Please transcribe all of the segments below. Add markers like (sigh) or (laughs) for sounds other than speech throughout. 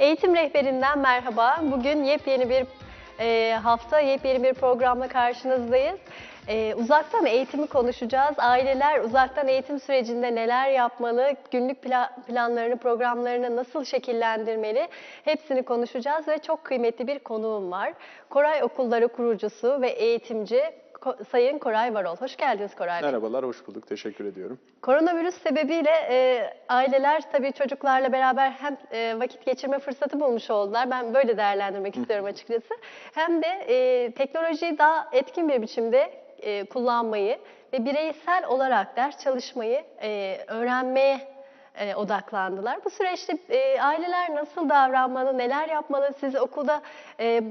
Eğitim rehberinden merhaba. Bugün yepyeni bir e, hafta, yepyeni bir programla karşınızdayız. E, uzaktan eğitimi konuşacağız. Aileler uzaktan eğitim sürecinde neler yapmalı, günlük pla- planlarını, programlarını nasıl şekillendirmeli hepsini konuşacağız ve çok kıymetli bir konuğum var. Koray Okulları kurucusu ve eğitimci Ko- Sayın Koray Varol. Hoş geldiniz Koray Bey. Merhabalar, hoş bulduk. Teşekkür ediyorum. Koronavirüs sebebiyle e, aileler tabii çocuklarla beraber hem e, vakit geçirme fırsatı bulmuş oldular. Ben böyle değerlendirmek istiyorum açıkçası. Hem de e, teknolojiyi daha etkin bir biçimde e, kullanmayı ve bireysel olarak ders çalışmayı e, öğrenmeye e, odaklandılar. Bu süreçte e, aileler nasıl davranmalı, neler yapmalı? Siz okulda e,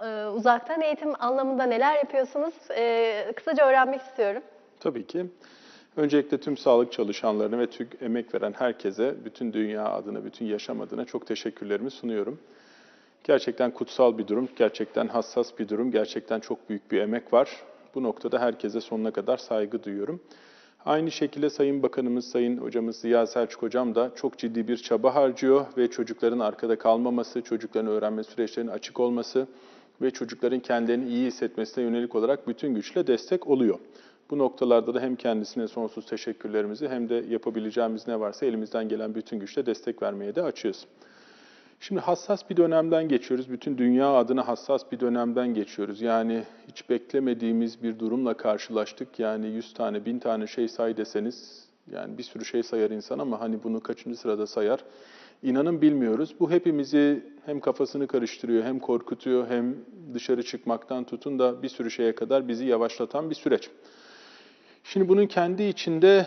e, uzaktan eğitim anlamında neler yapıyorsunuz? E, kısaca öğrenmek istiyorum. Tabii ki. Öncelikle tüm sağlık çalışanlarına ve tüm emek veren herkese, bütün dünya adına, bütün yaşam adına çok teşekkürlerimi sunuyorum. Gerçekten kutsal bir durum, gerçekten hassas bir durum, gerçekten çok büyük bir emek var. Bu noktada herkese sonuna kadar saygı duyuyorum. Aynı şekilde Sayın Bakanımız, Sayın Hocamız Ziya Selçuk Hocam da çok ciddi bir çaba harcıyor ve çocukların arkada kalmaması, çocukların öğrenme süreçlerinin açık olması ve çocukların kendilerini iyi hissetmesine yönelik olarak bütün güçle destek oluyor. Bu noktalarda da hem kendisine sonsuz teşekkürlerimizi hem de yapabileceğimiz ne varsa elimizden gelen bütün güçle destek vermeye de açığız. Şimdi hassas bir dönemden geçiyoruz. Bütün dünya adına hassas bir dönemden geçiyoruz. Yani hiç beklemediğimiz bir durumla karşılaştık. Yani 100 tane, 1000 tane şey say deseniz, yani bir sürü şey sayar insan ama hani bunu kaçıncı sırada sayar? İnanın bilmiyoruz. Bu hepimizi hem kafasını karıştırıyor, hem korkutuyor, hem dışarı çıkmaktan tutun da bir sürü şeye kadar bizi yavaşlatan bir süreç. Şimdi bunun kendi içinde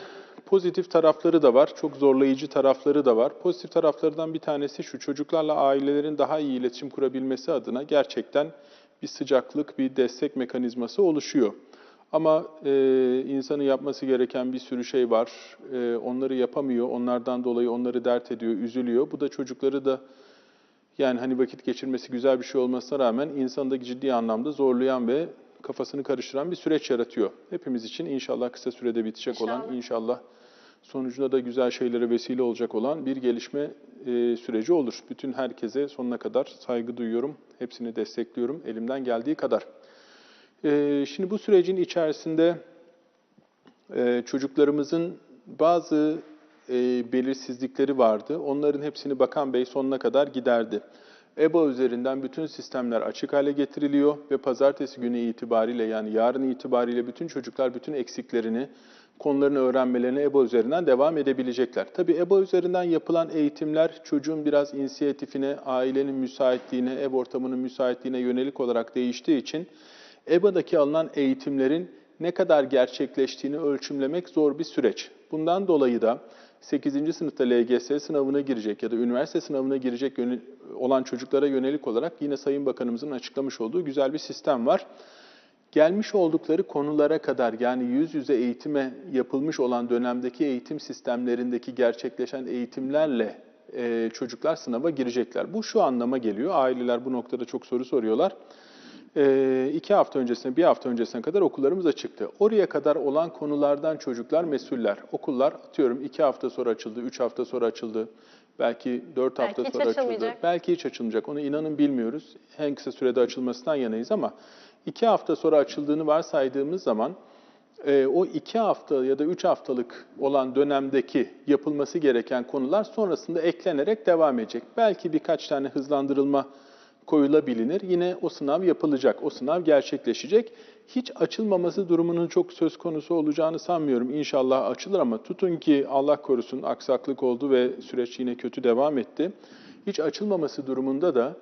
pozitif tarafları da var, çok zorlayıcı tarafları da var. Pozitif taraflardan bir tanesi şu, çocuklarla ailelerin daha iyi iletişim kurabilmesi adına gerçekten bir sıcaklık, bir destek mekanizması oluşuyor. Ama e, insanın yapması gereken bir sürü şey var. E, onları yapamıyor, onlardan dolayı onları dert ediyor, üzülüyor. Bu da çocukları da yani hani vakit geçirmesi güzel bir şey olmasına rağmen insanı da ciddi anlamda zorlayan ve kafasını karıştıran bir süreç yaratıyor. Hepimiz için inşallah kısa sürede bitecek olan, İnşallah. Sonucunda da güzel şeylere vesile olacak olan bir gelişme e, süreci olur. Bütün herkese sonuna kadar saygı duyuyorum, hepsini destekliyorum elimden geldiği kadar. E, şimdi bu sürecin içerisinde e, çocuklarımızın bazı belirsizlikleri vardı. Onların hepsini Bakan Bey sonuna kadar giderdi. EBA üzerinden bütün sistemler açık hale getiriliyor ve pazartesi günü itibariyle yani yarın itibariyle bütün çocuklar bütün eksiklerini, konularını öğrenmelerine EBA üzerinden devam edebilecekler. Tabii EBA üzerinden yapılan eğitimler çocuğun biraz inisiyatifine, ailenin müsaitliğine, ev ortamının müsaitliğine yönelik olarak değiştiği için EBA'daki alınan eğitimlerin ne kadar gerçekleştiğini ölçümlemek zor bir süreç. Bundan dolayı da 8. sınıfta LGS sınavına girecek ya da üniversite sınavına girecek olan çocuklara yönelik olarak yine Sayın Bakanımızın açıklamış olduğu güzel bir sistem var. Gelmiş oldukları konulara kadar yani yüz yüze eğitime yapılmış olan dönemdeki eğitim sistemlerindeki gerçekleşen eğitimlerle e, çocuklar sınava girecekler. Bu şu anlama geliyor. Aileler bu noktada çok soru soruyorlar. E, iki hafta öncesine, bir hafta öncesine kadar okullarımız açıktı. Oraya kadar olan konulardan çocuklar mesuller. Okullar atıyorum iki hafta sonra açıldı, üç hafta sonra açıldı. Belki dört Belki hafta hiç sonra açıldı. Belki hiç açılmayacak. Onu inanın bilmiyoruz. En kısa sürede açılmasından yanayız ama iki hafta sonra açıldığını varsaydığımız zaman e, o iki hafta ya da üç haftalık olan dönemdeki yapılması gereken konular sonrasında eklenerek devam edecek. Belki birkaç tane hızlandırılma koyulabilir. Yine o sınav yapılacak, o sınav gerçekleşecek. Hiç açılmaması durumunun çok söz konusu olacağını sanmıyorum. İnşallah açılır ama tutun ki Allah korusun aksaklık oldu ve süreç yine kötü devam etti. Hiç açılmaması durumunda da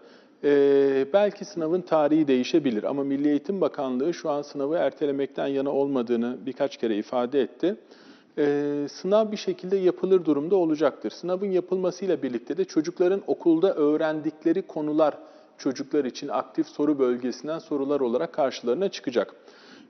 e, belki sınavın tarihi değişebilir. Ama Milli Eğitim Bakanlığı şu an sınavı ertelemekten yana olmadığını birkaç kere ifade etti. Ee, sınav bir şekilde yapılır durumda olacaktır. Sınavın yapılmasıyla birlikte de çocukların okulda öğrendikleri konular çocuklar için aktif soru bölgesinden sorular olarak karşılarına çıkacak.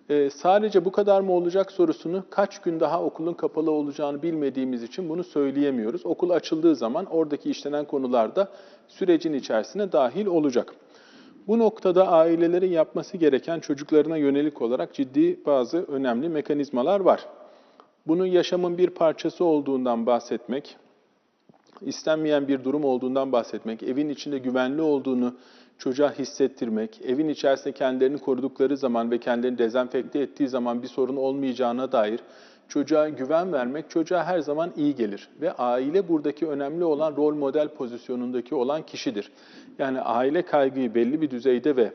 Ee, sadece bu kadar mı olacak sorusunu kaç gün daha okulun kapalı olacağını bilmediğimiz için bunu söyleyemiyoruz. Okul açıldığı zaman oradaki işlenen konular da sürecin içerisine dahil olacak. Bu noktada ailelerin yapması gereken çocuklarına yönelik olarak ciddi bazı önemli mekanizmalar var. Bunun yaşamın bir parçası olduğundan bahsetmek, istenmeyen bir durum olduğundan bahsetmek, evin içinde güvenli olduğunu çocuğa hissettirmek, evin içerisinde kendilerini korudukları zaman ve kendilerini dezenfekte ettiği zaman bir sorun olmayacağına dair çocuğa güven vermek çocuğa her zaman iyi gelir. Ve aile buradaki önemli olan rol model pozisyonundaki olan kişidir. Yani aile kaygıyı belli bir düzeyde ve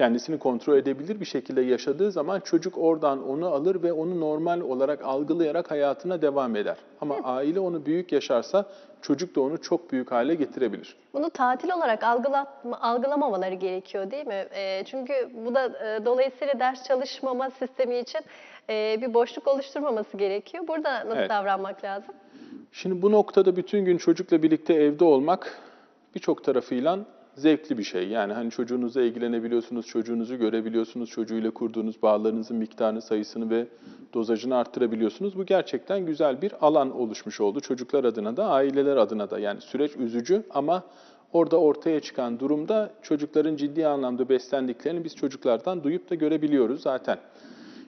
kendisini kontrol edebilir bir şekilde yaşadığı zaman çocuk oradan onu alır ve onu normal olarak algılayarak hayatına devam eder. Ama aile onu büyük yaşarsa çocuk da onu çok büyük hale getirebilir. Bunu tatil olarak algılatma, algılamamaları gerekiyor değil mi? E, çünkü bu da e, dolayısıyla ders çalışmama sistemi için e, bir boşluk oluşturmaması gerekiyor. Burada nasıl Evet. davranmak lazım? Şimdi bu noktada bütün gün çocukla birlikte evde olmak birçok tarafıyla zevkli bir şey. Yani hani çocuğunuzla ilgilenebiliyorsunuz, çocuğunuzu görebiliyorsunuz, çocuğuyla kurduğunuz bağlarınızın miktarını, sayısını ve dozajını arttırabiliyorsunuz. Bu gerçekten güzel bir alan oluşmuş oldu çocuklar adına da, aileler adına da. Yani süreç üzücü ama orada ortaya çıkan durumda çocukların ciddi anlamda beslendiklerini biz çocuklardan duyup da görebiliyoruz zaten.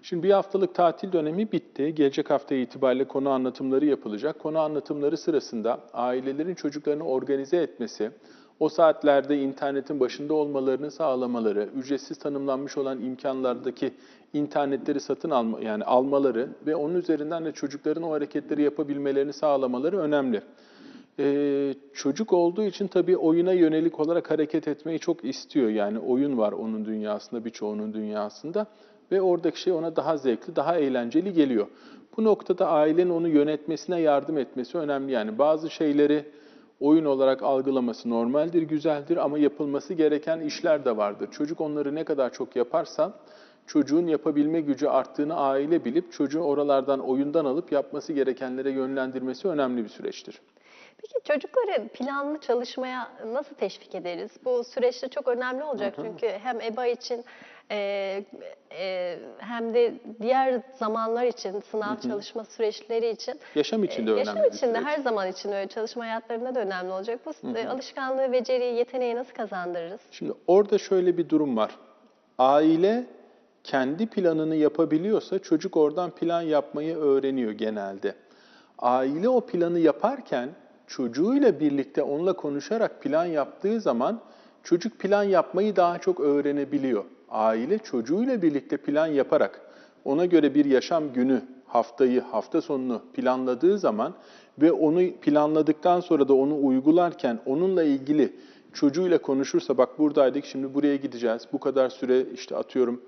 Şimdi bir haftalık tatil dönemi bitti. Gelecek hafta itibariyle konu anlatımları yapılacak. Konu anlatımları sırasında ailelerin çocuklarını organize etmesi, o saatlerde internetin başında olmalarını sağlamaları, ücretsiz tanımlanmış olan imkanlardaki internetleri satın alma yani almaları ve onun üzerinden de çocukların o hareketleri yapabilmelerini sağlamaları önemli. Ee, çocuk olduğu için tabii oyuna yönelik olarak hareket etmeyi çok istiyor. Yani oyun var onun dünyasında, birçoğunun dünyasında ve oradaki şey ona daha zevkli, daha eğlenceli geliyor. Bu noktada ailenin onu yönetmesine yardım etmesi önemli. Yani bazı şeyleri oyun olarak algılaması normaldir, güzeldir ama yapılması gereken işler de vardır. Çocuk onları ne kadar çok yaparsa çocuğun yapabilme gücü arttığını aile bilip çocuğu oralardan oyundan alıp yapması gerekenlere yönlendirmesi önemli bir süreçtir. Peki çocukları planlı çalışmaya nasıl teşvik ederiz? Bu süreçte çok önemli olacak çünkü hem EBA için e, e, hem de diğer zamanlar için, sınav çalışma süreçleri için. Yaşam için de e, önemli Yaşam için de her zaman için öyle çalışma hayatlarında da önemli olacak. Bu e, alışkanlığı, beceriyi, yeteneği nasıl kazandırırız? Şimdi orada şöyle bir durum var. Aile kendi planını yapabiliyorsa çocuk oradan plan yapmayı öğreniyor genelde. Aile o planı yaparken çocuğuyla birlikte onunla konuşarak plan yaptığı zaman çocuk plan yapmayı daha çok öğrenebiliyor. Aile çocuğuyla birlikte plan yaparak ona göre bir yaşam günü, haftayı, hafta sonunu planladığı zaman ve onu planladıktan sonra da onu uygularken onunla ilgili çocuğuyla konuşursa bak buradaydık şimdi buraya gideceğiz. Bu kadar süre işte atıyorum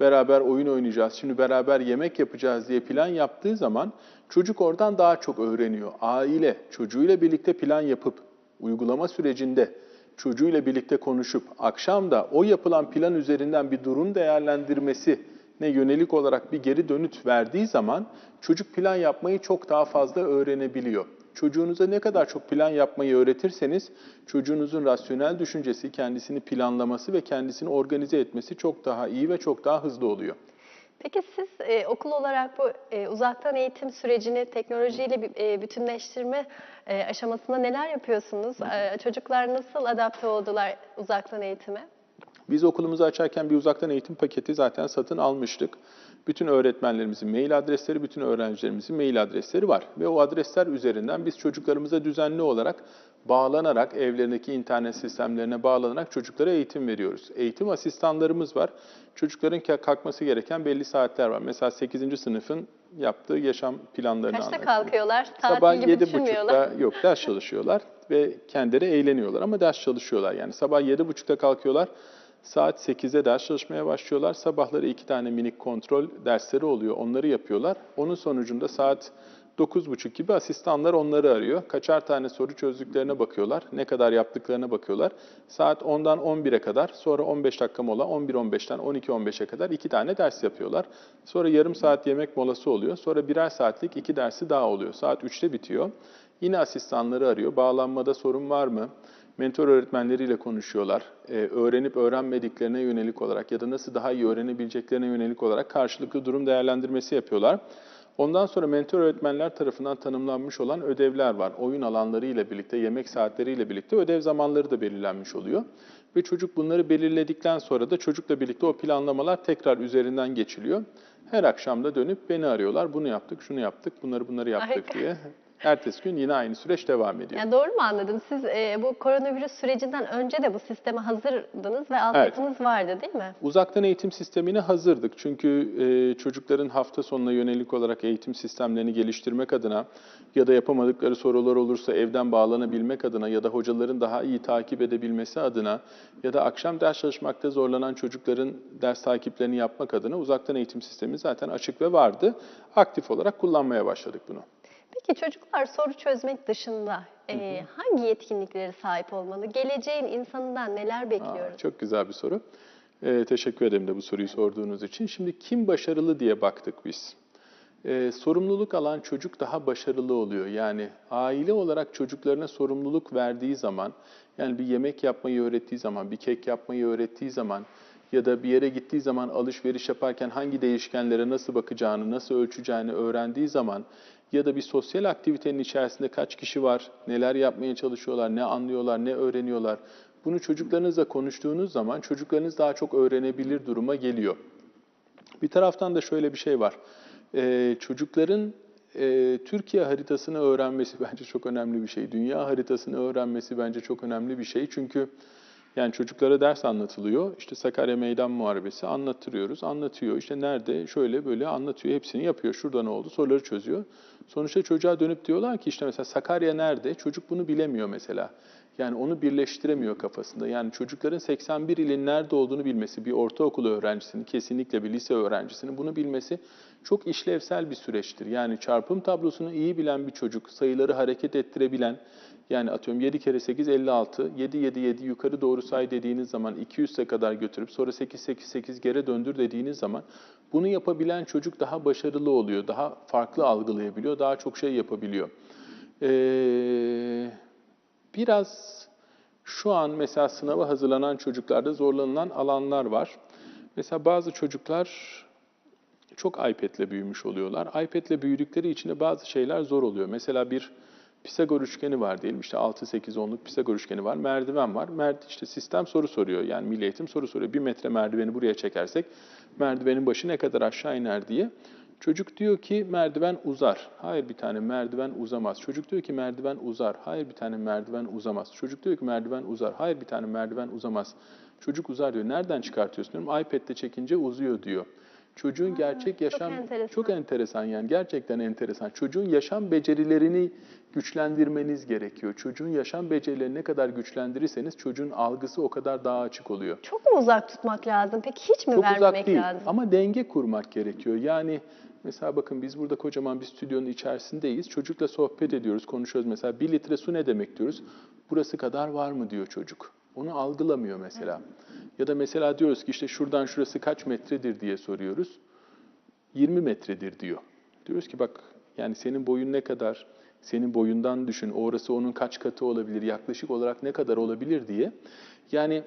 beraber oyun oynayacağız. Şimdi beraber yemek yapacağız diye plan yaptığı zaman çocuk oradan daha çok öğreniyor. Aile çocuğuyla birlikte plan yapıp uygulama sürecinde çocuğuyla birlikte konuşup akşam da o yapılan plan üzerinden bir durum değerlendirmesi ne yönelik olarak bir geri dönüt verdiği zaman çocuk plan yapmayı çok daha fazla öğrenebiliyor. Çocuğunuza ne kadar çok plan yapmayı öğretirseniz çocuğunuzun rasyonel düşüncesi, kendisini planlaması ve kendisini organize etmesi çok daha iyi ve çok daha hızlı oluyor. Peki siz e, okul olarak bu e, uzaktan eğitim sürecini teknolojiyle e, bütünleştirme e, aşamasında neler yapıyorsunuz? E, çocuklar nasıl adapte oldular uzaktan eğitime? Biz okulumuzu açarken bir uzaktan eğitim paketi zaten satın almıştık. Bütün öğretmenlerimizin mail adresleri, bütün öğrencilerimizin mail adresleri var. Ve o adresler üzerinden biz çocuklarımıza düzenli olarak bağlanarak, evlerindeki internet sistemlerine bağlanarak çocuklara eğitim veriyoruz. Eğitim asistanlarımız var. Çocukların ka- kalkması gereken belli saatler var. Mesela 8. sınıfın yaptığı yaşam planlarını Kaçta anlatıyor. kalkıyorlar? Sabah Tatil gibi yedi düşünmüyorlar. buçukta yok ders çalışıyorlar ve kendileri eğleniyorlar ama ders çalışıyorlar. Yani sabah yedi buçukta kalkıyorlar, saat 8'de ders çalışmaya başlıyorlar. Sabahları iki tane minik kontrol dersleri oluyor, onları yapıyorlar. Onun sonucunda saat 9.30 gibi asistanlar onları arıyor. Kaçar tane soru çözdüklerine bakıyorlar, ne kadar yaptıklarına bakıyorlar. Saat 10'dan 11'e kadar, sonra 15 dakika mola, 11.15'ten 12.15'e kadar iki tane ders yapıyorlar. Sonra yarım saat yemek molası oluyor. Sonra birer saatlik iki dersi daha oluyor. Saat 3'te bitiyor. Yine asistanları arıyor. Bağlanmada sorun var mı? Mentor öğretmenleriyle konuşuyorlar. Ee, öğrenip öğrenmediklerine yönelik olarak ya da nasıl daha iyi öğrenebileceklerine yönelik olarak karşılıklı durum değerlendirmesi yapıyorlar. Ondan sonra mentor öğretmenler tarafından tanımlanmış olan ödevler var. Oyun alanlarıyla birlikte, yemek saatleriyle birlikte ödev zamanları da belirlenmiş oluyor. Ve çocuk bunları belirledikten sonra da çocukla birlikte o planlamalar tekrar üzerinden geçiliyor. Her akşam da dönüp beni arıyorlar. Bunu yaptık, şunu yaptık, bunları bunları yaptık diye. (laughs) Ertesi gün yine aynı süreç devam ediyor. Yani doğru mu anladım? Siz e, bu koronavirüs sürecinden önce de bu sisteme hazırdınız ve altyapınız vardı değil mi? Uzaktan eğitim sistemine hazırdık. Çünkü e, çocukların hafta sonuna yönelik olarak eğitim sistemlerini geliştirmek adına ya da yapamadıkları sorular olursa evden bağlanabilmek adına ya da hocaların daha iyi takip edebilmesi adına ya da akşam ders çalışmakta zorlanan çocukların ders takiplerini yapmak adına uzaktan eğitim sistemi zaten açık ve vardı. Aktif olarak kullanmaya başladık bunu. Peki çocuklar soru çözmek dışında e, hangi yetkinliklere sahip olmalı? Geleceğin insanından neler Aa, bekliyoruz? çok güzel bir soru. Ee, teşekkür ederim de bu soruyu sorduğunuz için. Şimdi kim başarılı diye baktık biz. Ee, sorumluluk alan çocuk daha başarılı oluyor. Yani aile olarak çocuklarına sorumluluk verdiği zaman, yani bir yemek yapmayı öğrettiği zaman, bir kek yapmayı öğrettiği zaman ya da bir yere gittiği zaman alışveriş yaparken hangi değişkenlere nasıl bakacağını, nasıl ölçeceğini öğrendiği zaman ya da bir sosyal aktivitenin içerisinde kaç kişi var, neler yapmaya çalışıyorlar, ne anlıyorlar, ne öğreniyorlar. Bunu çocuklarınızla konuştuğunuz zaman çocuklarınız daha çok öğrenebilir duruma geliyor. Bir taraftan da şöyle bir şey var. Ee, çocukların e, Türkiye haritasını öğrenmesi (laughs) bence çok önemli bir şey. Dünya haritasını öğrenmesi bence çok önemli bir şey. Çünkü yani çocuklara ders anlatılıyor. İşte Sakarya Meydan Muharebesi anlattırıyoruz. Anlatıyor. İşte nerede şöyle böyle anlatıyor. Hepsini yapıyor. Şurada ne oldu? Soruları çözüyor. Sonuçta çocuğa dönüp diyorlar ki işte mesela Sakarya nerede? Çocuk bunu bilemiyor mesela. Yani onu birleştiremiyor kafasında. Yani çocukların 81 ilin nerede olduğunu bilmesi, bir ortaokul öğrencisinin, kesinlikle bir lise öğrencisinin bunu bilmesi çok işlevsel bir süreçtir. Yani çarpım tablosunu iyi bilen bir çocuk, sayıları hareket ettirebilen, yani atıyorum 7 kere 8 56, 7 7 7 yukarı doğru say dediğiniz zaman 200'e kadar götürüp sonra 8 8 8 geri döndür dediğiniz zaman bunu yapabilen çocuk daha başarılı oluyor, daha farklı algılayabiliyor, daha çok şey yapabiliyor. Ee, biraz şu an mesela sınava hazırlanan çocuklarda zorlanılan alanlar var. Mesela bazı çocuklar çok iPad'le büyümüş oluyorlar. iPad'le büyüdükleri için de bazı şeyler zor oluyor. Mesela bir Pisagor üçgeni var diyelim işte 6 8 10'luk Pisagor üçgeni var. Merdiven var. Mert işte sistem soru soruyor. Yani Milli Eğitim soru soruyor. Bir metre merdiveni buraya çekersek merdivenin başı ne kadar aşağı iner diye. Çocuk diyor ki merdiven uzar. Hayır bir tane merdiven uzamaz. Çocuk diyor ki merdiven uzar. Hayır bir tane merdiven uzamaz. Çocuk diyor ki merdiven uzar. Hayır bir tane merdiven uzamaz. Çocuk uzar diyor. Nereden çıkartıyorsun diyorum. iPad'de çekince uzuyor diyor. Çocuğun gerçek çok yaşam enteresan. çok enteresan yani gerçekten enteresan. Çocuğun yaşam becerilerini güçlendirmeniz gerekiyor. Çocuğun yaşam becerilerini ne kadar güçlendirirseniz çocuğun algısı o kadar daha açık oluyor. Çok mu uzak tutmak lazım? Peki hiç mi Çok vermemek uzak değil lazım? ama denge kurmak gerekiyor. Yani mesela bakın biz burada kocaman bir stüdyonun içerisindeyiz. Çocukla sohbet ediyoruz, konuşuyoruz. Mesela bir litre su ne demek diyoruz. Burası kadar var mı diyor çocuk. Onu algılamıyor mesela. Ya da mesela diyoruz ki işte şuradan şurası kaç metredir diye soruyoruz. 20 metredir diyor. Diyoruz ki bak yani senin boyun ne kadar, senin boyundan düşün, orası onun kaç katı olabilir, yaklaşık olarak ne kadar olabilir diye. Yani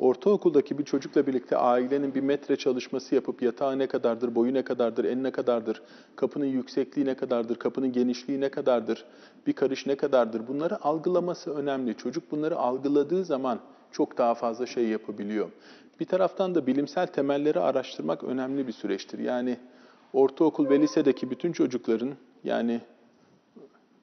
ortaokuldaki bir çocukla birlikte ailenin bir metre çalışması yapıp yatağı ne kadardır, boyu ne kadardır, en ne kadardır, kapının yüksekliği ne kadardır, kapının genişliği ne kadardır, bir karış ne kadardır bunları algılaması önemli. Çocuk bunları algıladığı zaman çok daha fazla şey yapabiliyor. Bir taraftan da bilimsel temelleri araştırmak önemli bir süreçtir. Yani ortaokul ve lisedeki bütün çocukların yani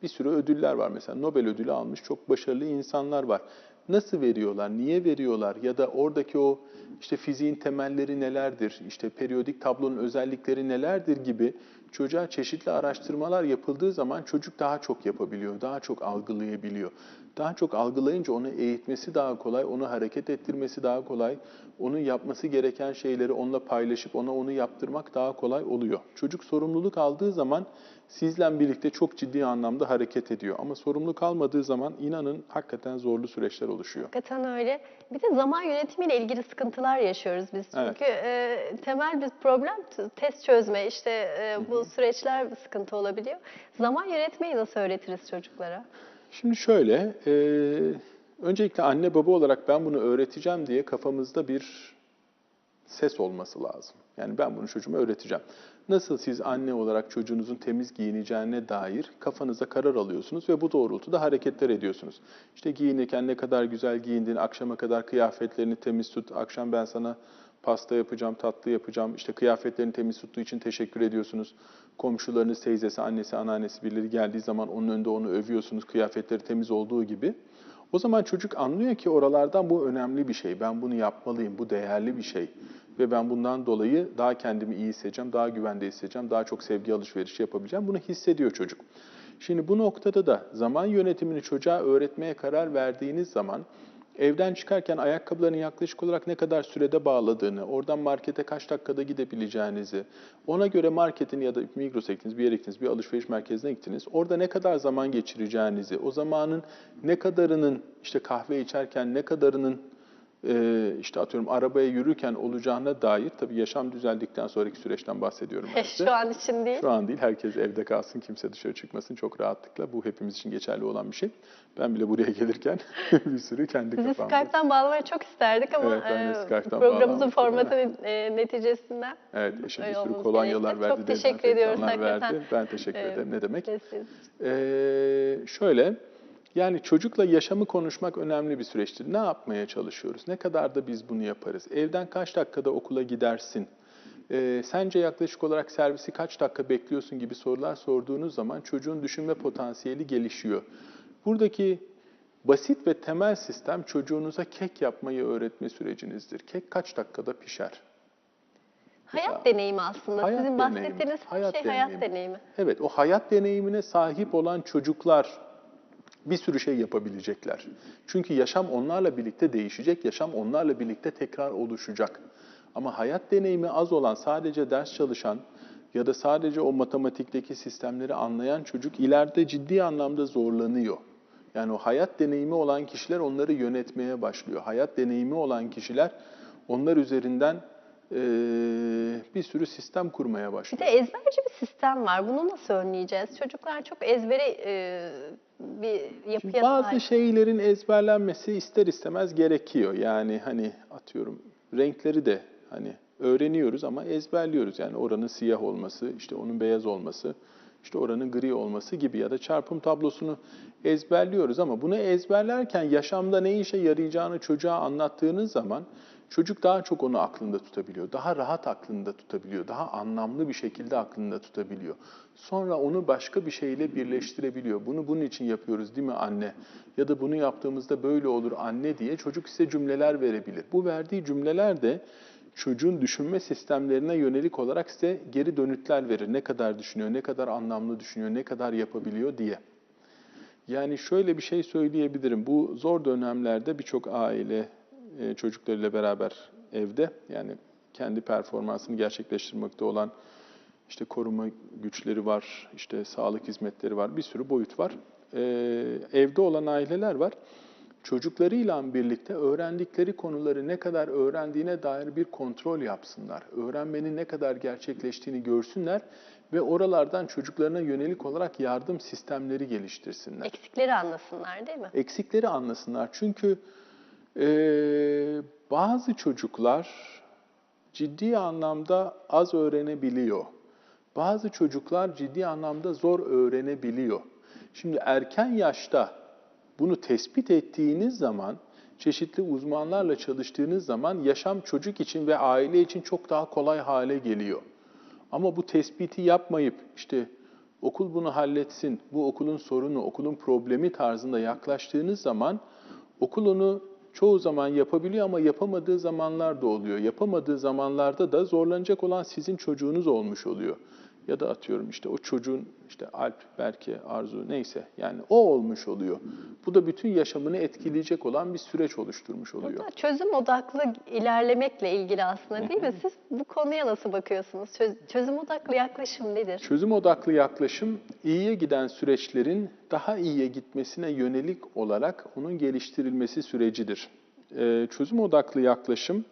bir sürü ödüller var mesela. Nobel ödülü almış çok başarılı insanlar var. Nasıl veriyorlar, niye veriyorlar ya da oradaki o işte fiziğin temelleri nelerdir, işte periyodik tablonun özellikleri nelerdir gibi çocuğa çeşitli araştırmalar yapıldığı zaman çocuk daha çok yapabiliyor, daha çok algılayabiliyor. Daha çok algılayınca onu eğitmesi daha kolay, onu hareket ettirmesi daha kolay, onun yapması gereken şeyleri onunla paylaşıp ona onu yaptırmak daha kolay oluyor. Çocuk sorumluluk aldığı zaman sizle birlikte çok ciddi anlamda hareket ediyor. Ama sorumluluk almadığı zaman inanın hakikaten zorlu süreçler oluşuyor. Hakikaten öyle. Bir de zaman yönetimiyle ilgili sıkıntılar yaşıyoruz biz. Evet. Çünkü e, temel bir problem test çözme, işte e, bu süreçler bir sıkıntı olabiliyor. Zaman yönetmeyi nasıl öğretiriz çocuklara? Şimdi şöyle, e, öncelikle anne baba olarak ben bunu öğreteceğim diye kafamızda bir ses olması lazım. Yani ben bunu çocuğuma öğreteceğim. Nasıl siz anne olarak çocuğunuzun temiz giyineceğine dair kafanızda karar alıyorsunuz ve bu doğrultuda hareketler ediyorsunuz. İşte giyinirken ne kadar güzel giyindin, akşama kadar kıyafetlerini temiz tut, akşam ben sana pasta yapacağım, tatlı yapacağım, işte kıyafetlerini temiz tuttuğu için teşekkür ediyorsunuz. Komşularınız, teyzesi, annesi, anneannesi birileri geldiği zaman onun önünde onu övüyorsunuz, kıyafetleri temiz olduğu gibi. O zaman çocuk anlıyor ki oralardan bu önemli bir şey. Ben bunu yapmalıyım, bu değerli bir şey. Ve ben bundan dolayı daha kendimi iyi hissedeceğim, daha güvende hissedeceğim, daha çok sevgi alışverişi yapabileceğim. Bunu hissediyor çocuk. Şimdi bu noktada da zaman yönetimini çocuğa öğretmeye karar verdiğiniz zaman evden çıkarken ayakkabılarını yaklaşık olarak ne kadar sürede bağladığını, oradan markete kaç dakikada gidebileceğinizi, ona göre marketin ya da Migros'a gittiniz, bir yere gittiniz, bir alışveriş merkezine gittiniz, orada ne kadar zaman geçireceğinizi, o zamanın ne kadarının işte kahve içerken ne kadarının işte atıyorum arabaya yürürken olacağına dair tabii yaşam düzeldikten sonraki süreçten bahsediyorum ben (laughs) size. Şu an için değil. Şu an değil, herkes evde kalsın, kimse dışarı çıkmasın çok rahatlıkla. Bu hepimiz için geçerli olan bir şey. Ben bile buraya gelirken (laughs) bir sürü kendi kafamda. Skype'tan bağlamayı çok isterdik ama Evet, e, programımızın formatı e, neticesinden Evet, eşim bir sürü kolonyalar gerekti. verdi, Çok teşekkür ediyoruz hakikaten. verdi. Ben teşekkür Ee, ederim. Ne demek? Ee, şöyle, yani çocukla yaşamı konuşmak önemli bir süreçtir. Ne yapmaya çalışıyoruz? Ne kadar da biz bunu yaparız? Evden kaç dakikada okula gidersin? Ee, sence yaklaşık olarak servisi kaç dakika bekliyorsun gibi sorular sorduğunuz zaman çocuğun düşünme potansiyeli gelişiyor. Buradaki basit ve temel sistem çocuğunuza kek yapmayı öğretme sürecinizdir. Kek kaç dakikada pişer? Hayat deneyimi aslında. Hayat Sizin deneyimi, bahsettiğiniz her hayat şey hayat deneyimi. deneyimi. Evet, o hayat deneyimine sahip olan çocuklar bir sürü şey yapabilecekler. Çünkü yaşam onlarla birlikte değişecek, yaşam onlarla birlikte tekrar oluşacak. Ama hayat deneyimi az olan, sadece ders çalışan ya da sadece o matematikteki sistemleri anlayan çocuk ileride ciddi anlamda zorlanıyor. Yani o hayat deneyimi olan kişiler onları yönetmeye başlıyor. Hayat deneyimi olan kişiler onlar üzerinden eee, bir sürü sistem kurmaya Bir başlıyor. de ezberci bir sistem var. Bunu nasıl önleyeceğiz? Çocuklar çok ezbere e, bir Şimdi yapıya bazı sahip. şeylerin ezberlenmesi ister istemez gerekiyor. Yani hani atıyorum renkleri de hani öğreniyoruz ama ezberliyoruz. Yani oranın siyah olması, işte onun beyaz olması, işte oranın gri olması gibi ya da çarpım tablosunu ezberliyoruz ama bunu ezberlerken yaşamda ne işe yarayacağını çocuğa anlattığınız zaman çocuk daha çok onu aklında tutabiliyor. Daha rahat aklında tutabiliyor. Daha anlamlı bir şekilde aklında tutabiliyor. Sonra onu başka bir şeyle birleştirebiliyor. Bunu bunun için yapıyoruz değil mi anne? Ya da bunu yaptığımızda böyle olur anne diye çocuk size cümleler verebilir. Bu verdiği cümleler de çocuğun düşünme sistemlerine yönelik olarak size geri dönütler verir. Ne kadar düşünüyor, ne kadar anlamlı düşünüyor, ne kadar yapabiliyor diye. Yani şöyle bir şey söyleyebilirim. Bu zor dönemlerde birçok aile e, çocuklarıyla beraber evde yani kendi performansını gerçekleştirmekte olan işte koruma güçleri var, işte sağlık hizmetleri var, bir sürü boyut var. E, evde olan aileler var. Çocuklarıyla birlikte öğrendikleri konuları ne kadar öğrendiğine dair bir kontrol yapsınlar. Öğrenmenin ne kadar gerçekleştiğini görsünler ve oralardan çocuklarına yönelik olarak yardım sistemleri geliştirsinler Eksikleri anlasınlar değil mi? eksikleri anlasınlar. Çünkü e, bazı çocuklar ciddi anlamda az öğrenebiliyor. Bazı çocuklar ciddi anlamda zor öğrenebiliyor. Şimdi erken yaşta bunu tespit ettiğiniz zaman, çeşitli uzmanlarla çalıştığınız zaman yaşam çocuk için ve aile için çok daha kolay hale geliyor. Ama bu tespiti yapmayıp işte okul bunu halletsin, bu okulun sorunu, okulun problemi tarzında yaklaştığınız zaman okul onu çoğu zaman yapabiliyor ama yapamadığı zamanlar da oluyor. Yapamadığı zamanlarda da zorlanacak olan sizin çocuğunuz olmuş oluyor. Ya da atıyorum işte o çocuğun işte Alp, Berke, Arzu neyse yani o olmuş oluyor. Bu da bütün yaşamını etkileyecek olan bir süreç oluşturmuş oluyor. Burada çözüm odaklı ilerlemekle ilgili aslında değil mi? Siz bu konuya nasıl bakıyorsunuz? Çöz- çözüm odaklı yaklaşım nedir? Çözüm odaklı yaklaşım, iyiye giden süreçlerin daha iyiye gitmesine yönelik olarak onun geliştirilmesi sürecidir. Ee, çözüm odaklı yaklaşım,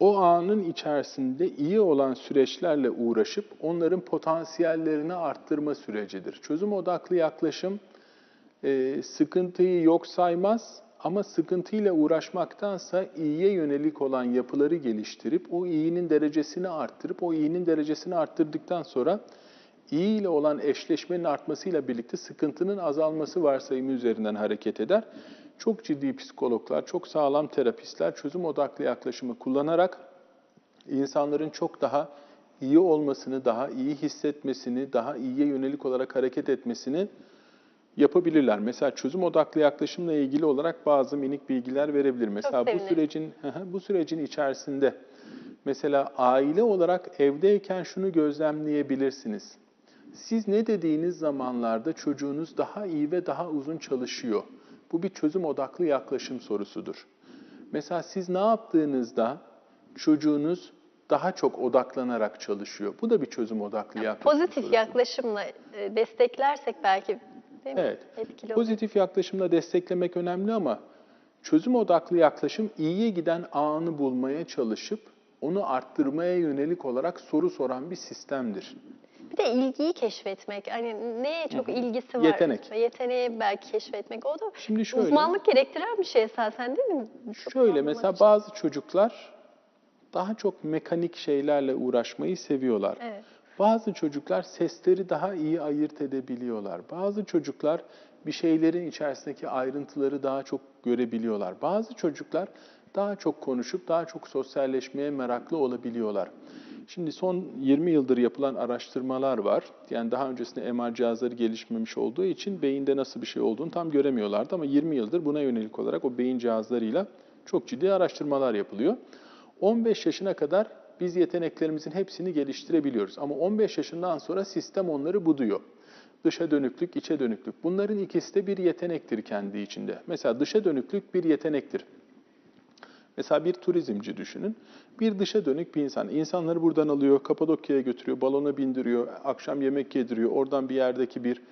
o anın içerisinde iyi olan süreçlerle uğraşıp onların potansiyellerini arttırma sürecidir. Çözüm odaklı yaklaşım, e, sıkıntıyı yok saymaz ama sıkıntıyla uğraşmaktansa iyiye yönelik olan yapıları geliştirip o iyinin derecesini arttırıp o iyinin derecesini arttırdıktan sonra iyi ile olan eşleşmenin artmasıyla birlikte sıkıntının azalması varsayımı üzerinden hareket eder. Çok ciddi psikologlar, çok sağlam terapistler çözüm odaklı yaklaşımı kullanarak insanların çok daha iyi olmasını, daha iyi hissetmesini, daha iyiye yönelik olarak hareket etmesini yapabilirler. Mesela çözüm odaklı yaklaşımla ilgili olarak bazı minik bilgiler verebilir. Mesela bu sürecin bu sürecin içerisinde mesela aile olarak evdeyken şunu gözlemleyebilirsiniz. Siz ne dediğiniz zamanlarda çocuğunuz daha iyi ve daha uzun çalışıyor. Bu bir çözüm odaklı yaklaşım sorusudur. Mesela siz ne yaptığınızda çocuğunuz daha çok odaklanarak çalışıyor. Bu da bir çözüm odaklı yaklaşım Pozitif sorusu. yaklaşımla e, desteklersek belki değil mi? Evet. Etkili olur. Pozitif yaklaşımla desteklemek önemli ama çözüm odaklı yaklaşım iyiye giden anı bulmaya çalışıp onu arttırmaya yönelik olarak soru soran bir sistemdir. Bir de ilgiyi keşfetmek. Hani neye çok ilgisi var? Yetenek. Yeteneği belki keşfetmek. O da Şimdi şöyle- uzmanlık gerektiren bir şey esasen değil mi? Çok Şöyle mesela için. bazı çocuklar daha çok mekanik şeylerle uğraşmayı seviyorlar. Evet. Bazı çocuklar sesleri daha iyi ayırt edebiliyorlar. Bazı çocuklar bir şeylerin içerisindeki ayrıntıları daha çok görebiliyorlar. Bazı çocuklar daha çok konuşup daha çok sosyalleşmeye meraklı olabiliyorlar. Şimdi son 20 yıldır yapılan araştırmalar var. Yani daha öncesinde MR cihazları gelişmemiş olduğu için beyinde nasıl bir şey olduğunu tam göremiyorlardı ama 20 yıldır buna yönelik olarak o beyin cihazlarıyla çok ciddi araştırmalar yapılıyor. 15 yaşına kadar biz yeteneklerimizin hepsini geliştirebiliyoruz. Ama 15 yaşından sonra sistem onları buduyor. Dışa dönüklük, içe dönüklük. Bunların ikisi de bir yetenektir kendi içinde. Mesela dışa dönüklük bir yetenektir. Mesela bir turizmci düşünün. Bir dışa dönük bir insan. İnsanları buradan alıyor, Kapadokya'ya götürüyor, balona bindiriyor, akşam yemek yediriyor, oradan bir yerdeki bir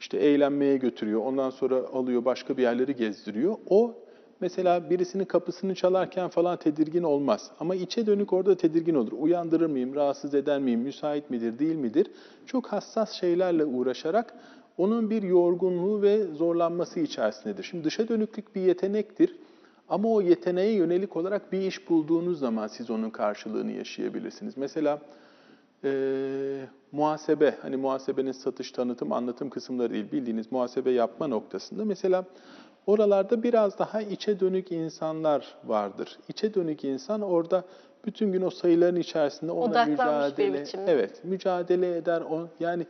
işte eğlenmeye götürüyor. Ondan sonra alıyor başka bir yerleri gezdiriyor. O mesela birisinin kapısını çalarken falan tedirgin olmaz. Ama içe dönük orada tedirgin olur. Uyandırır mıyım, rahatsız eder miyim, müsait midir, değil midir? Çok hassas şeylerle uğraşarak onun bir yorgunluğu ve zorlanması içerisindedir. Şimdi dışa dönüklük bir yetenektir. Ama o yeteneğe yönelik olarak bir iş bulduğunuz zaman siz onun karşılığını yaşayabilirsiniz. Mesela e, muhasebe, hani muhasebenin satış, tanıtım, anlatım kısımları değil, bildiğiniz muhasebe yapma noktasında mesela oralarda biraz daha içe dönük insanlar vardır. İçe dönük insan orada bütün gün o sayıların içerisinde ona mücadele, evet, mücadele eder. O, yani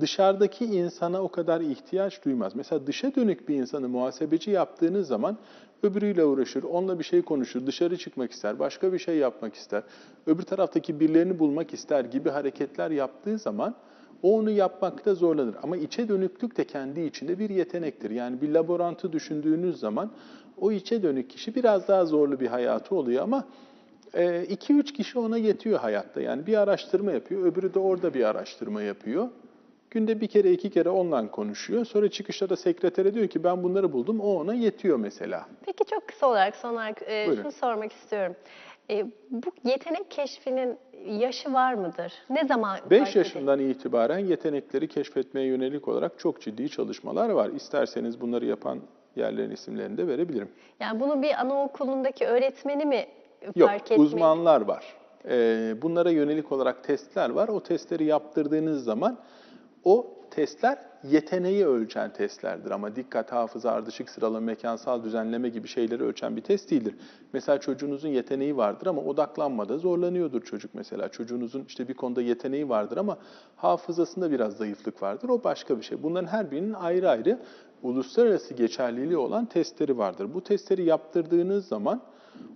dışarıdaki insana o kadar ihtiyaç duymaz. Mesela dışa dönük bir insanı muhasebeci yaptığınız zaman öbürüyle uğraşır, onunla bir şey konuşur, dışarı çıkmak ister, başka bir şey yapmak ister, öbür taraftaki birilerini bulmak ister gibi hareketler yaptığı zaman o onu yapmakta zorlanır. Ama içe dönüklük de kendi içinde bir yetenektir. Yani bir laborantı düşündüğünüz zaman o içe dönük kişi biraz daha zorlu bir hayatı oluyor ama 2-3 kişi ona yetiyor hayatta. Yani bir araştırma yapıyor, öbürü de orada bir araştırma yapıyor. Günde bir kere iki kere online konuşuyor. Sonra çıkışta da sekretere diyor ki ben bunları buldum. O ona yetiyor mesela. Peki çok kısa olarak son olarak e, Buyurun. şunu sormak istiyorum. E, bu yetenek keşfinin yaşı var mıdır? Ne zaman 5 fark yaşından itibaren yetenekleri keşfetmeye yönelik olarak çok ciddi çalışmalar var. İsterseniz bunları yapan yerlerin isimlerini de verebilirim. Yani bunu bir anaokulundaki öğretmeni mi Yok, fark etmeli? uzmanlar var. Ee, bunlara yönelik olarak testler var. O testleri yaptırdığınız zaman o testler yeteneği ölçen testlerdir. Ama dikkat, hafıza, ardışık sıralama, mekansal düzenleme gibi şeyleri ölçen bir test değildir. Mesela çocuğunuzun yeteneği vardır ama odaklanmada zorlanıyordur çocuk mesela. Çocuğunuzun işte bir konuda yeteneği vardır ama hafızasında biraz zayıflık vardır. O başka bir şey. Bunların her birinin ayrı ayrı uluslararası geçerliliği olan testleri vardır. Bu testleri yaptırdığınız zaman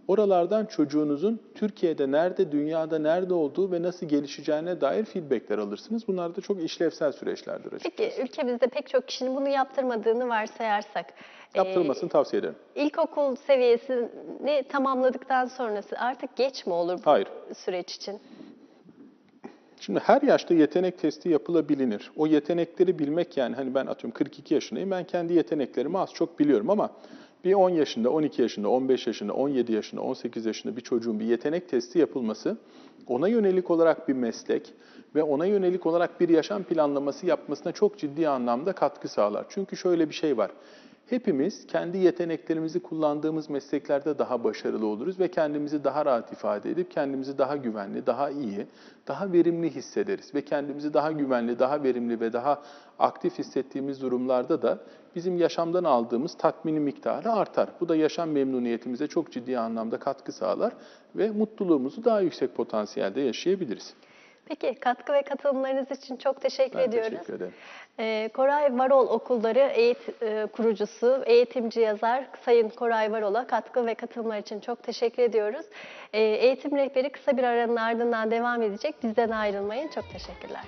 oralardan çocuğunuzun Türkiye'de nerede, dünyada nerede olduğu ve nasıl gelişeceğine dair feedbackler alırsınız. Bunlar da çok işlevsel süreçlerdir açıkçası. Peki ülkemizde pek çok kişinin bunu yaptırmadığını varsayarsak. e, Yaptırılmasını tavsiye ederim. İlkokul seviyesini tamamladıktan sonrası artık geç mi olur bu Hayır. süreç için? Şimdi her yaşta yetenek testi yapılabilir. O yetenekleri bilmek yani hani ben atıyorum 42 yaşındayım. Ben kendi yeteneklerimi az çok biliyorum ama bir 10 yaşında, 12 yaşında, 15 yaşında, 17 yaşında, 18 yaşında bir çocuğun bir yetenek testi yapılması ona yönelik olarak bir meslek ve ona yönelik olarak bir yaşam planlaması yapmasına çok ciddi anlamda katkı sağlar. Çünkü şöyle bir şey var. Hepimiz kendi yeteneklerimizi kullandığımız mesleklerde daha başarılı oluruz ve kendimizi daha rahat ifade edip kendimizi daha güvenli, daha iyi, daha verimli hissederiz. Ve kendimizi daha güvenli, daha verimli ve daha aktif hissettiğimiz durumlarda da bizim yaşamdan aldığımız tatminin miktarı artar. Bu da yaşam memnuniyetimize çok ciddi anlamda katkı sağlar ve mutluluğumuzu daha yüksek potansiyelde yaşayabiliriz. Peki katkı ve katılımlarınız için çok teşekkür Ben ediyoruz. teşekkür ederim. Ee, Koray Varol Okulları eğit- e, kurucusu, eğitimci yazar Sayın Koray Varol'a katkı ve katılımlar için çok teşekkür ediyoruz. Ee, eğitim rehberi kısa bir aranın ardından devam edecek. Bizden ayrılmayın. Çok teşekkürler.